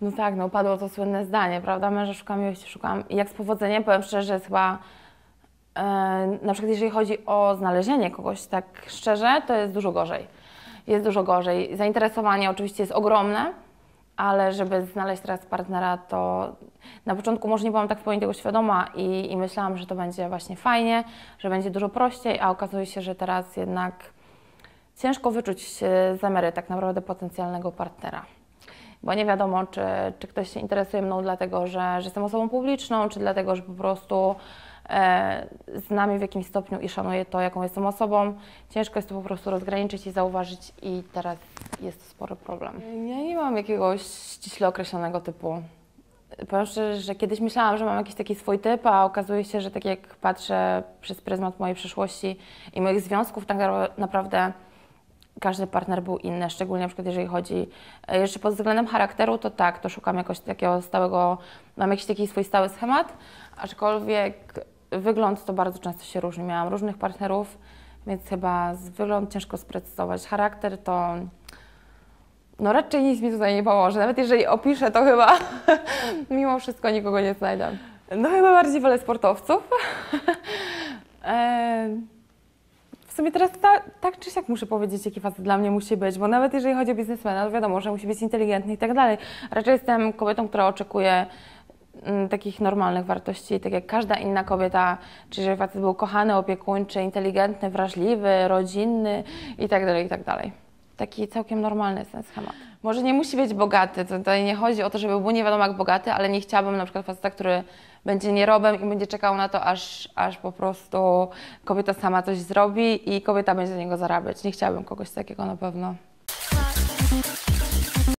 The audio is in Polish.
No tak, no padło to słynne zdanie, prawda? Męża szukam, miłości szukam. I jak z powodzeniem, powiem szczerze, że jest chyba, e, na przykład jeżeli chodzi o znalezienie kogoś tak szczerze, to jest dużo gorzej. Jest dużo gorzej. Zainteresowanie oczywiście jest ogromne, ale żeby znaleźć teraz partnera, to na początku może nie byłam tak w pełni tego świadoma i, i myślałam, że to będzie właśnie fajnie, że będzie dużo prościej, a okazuje się, że teraz jednak ciężko wyczuć zamiary tak naprawdę potencjalnego partnera. Bo nie wiadomo, czy, czy ktoś się interesuje mną dlatego, że, że jestem osobą publiczną, czy dlatego, że po prostu e, zna w jakimś stopniu i szanuje to, jaką jestem osobą. Ciężko jest to po prostu rozgraniczyć i zauważyć i teraz jest to spory problem. Ja nie mam jakiegoś ściśle określonego typu. Powiem szczerze, że kiedyś myślałam, że mam jakiś taki swój typ, a okazuje się, że tak jak patrzę przez pryzmat mojej przeszłości i moich związków, tak naprawdę każdy partner był inny, szczególnie na przykład jeżeli chodzi e, jeszcze pod względem charakteru, to tak, to szukam jakoś takiego stałego, mam jakiś taki swój stały schemat, aczkolwiek wygląd to bardzo często się różni. Miałam różnych partnerów, więc chyba z wygląd ciężko sprecyzować. Charakter to no raczej nic mi tutaj nie pomoże. Nawet jeżeli opiszę, to chyba mimo wszystko nikogo nie znajdę. No chyba bardziej wolę sportowców. e w teraz ta, tak czy siak muszę powiedzieć, jaki facet dla mnie musi być, bo nawet jeżeli chodzi o biznesmena, to wiadomo, że musi być inteligentny i tak dalej. Raczej jestem kobietą, która oczekuje mm, takich normalnych wartości, tak jak każda inna kobieta, czy jeżeli facet był kochany, opiekuńczy, inteligentny, wrażliwy, rodzinny i tak dalej, i tak dalej. Taki całkiem normalny jest ten schemat. Może nie musi być bogaty, tutaj nie chodzi o to, żeby był nie wiadomo jak bogaty, ale nie chciałabym na przykład faceta, który będzie nierobem i będzie czekał na to, aż, aż po prostu kobieta sama coś zrobi i kobieta będzie za niego zarabiać. Nie chciałabym kogoś takiego na pewno.